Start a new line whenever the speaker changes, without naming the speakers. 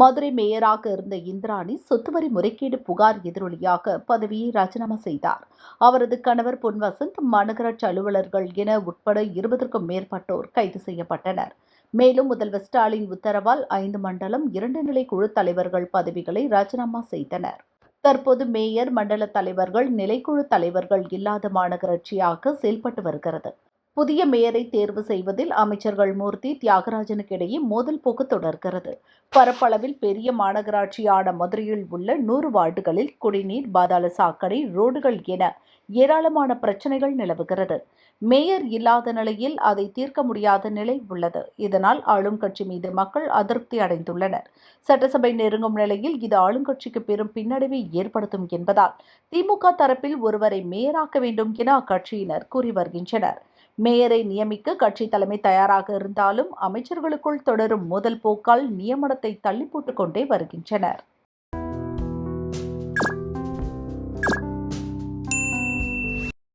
மதுரை மேயராக இருந்த இந்திராணி சொத்துவரி முறைகேடு புகார் எதிரொலியாக பதவியை ராஜினாமா செய்தார். அவரது கணவர் பொன்வசந்த் மாநகராட்சி அலுவலர்கள் என உட்பட இருபதற்கும் மேற்பட்டோர் கைது செய்யப்பட்டனர். மேலும் முதல்வர் ஸ்டாலின் உத்தரவால் ஐந்து மண்டலம் இரண்டு நிலை குழு தலைவர்கள் பதவிகளை ராஜினாமா செய்தனர். தற்போது மேயர் மண்டல தலைவர்கள் நிலைக்குழு தலைவர்கள் இல்லாத மாநகராட்சியாக செயல்பட்டு வருகிறது. புதிய மேயரை தேர்வு செய்வதில் அமைச்சர்கள் மூர்த்தி தியாகராஜனுக்கு இடையே மோதல் போக்கு தொடர்கிறது. பரப்பளவில் பெரிய மாநகராட்சியான மதுரையில் உள்ள நூறு வார்டுகளில் குடிநீர் பாதாள சாக்கடை ரோடுகள் என ஏராளமான பிரச்சனைகள் நிலவுகிறது. மேயர் இல்லாத நிலையில் அதை தீர்க்க முடியாத நிலை உள்ளது. இதனால் ஆளும் கட்சி மீது மக்கள் அதிருப்தி அடைந்துள்ளனர். சட்டசபை நெருங்கும் நிலையில் இது ஆளுங்கட்சிக்கு பெரும் பின்னடைவை ஏற்படுத்தும் என்பதால் திமுக தரப்பில் ஒருவரை மேயராக்க வேண்டும் என அக்கட்சியினர் கூறி வருகின்றனர். மேயரை நியமிக்க கட்சி தலைமை தயாராக இருந்தாலும் அமைச்சர்களுக்குள் தொடரும் மோதல் போக்கால் நியமனத்தை தள்ளி போட்டுக் கொண்டே வருகின்றனர்.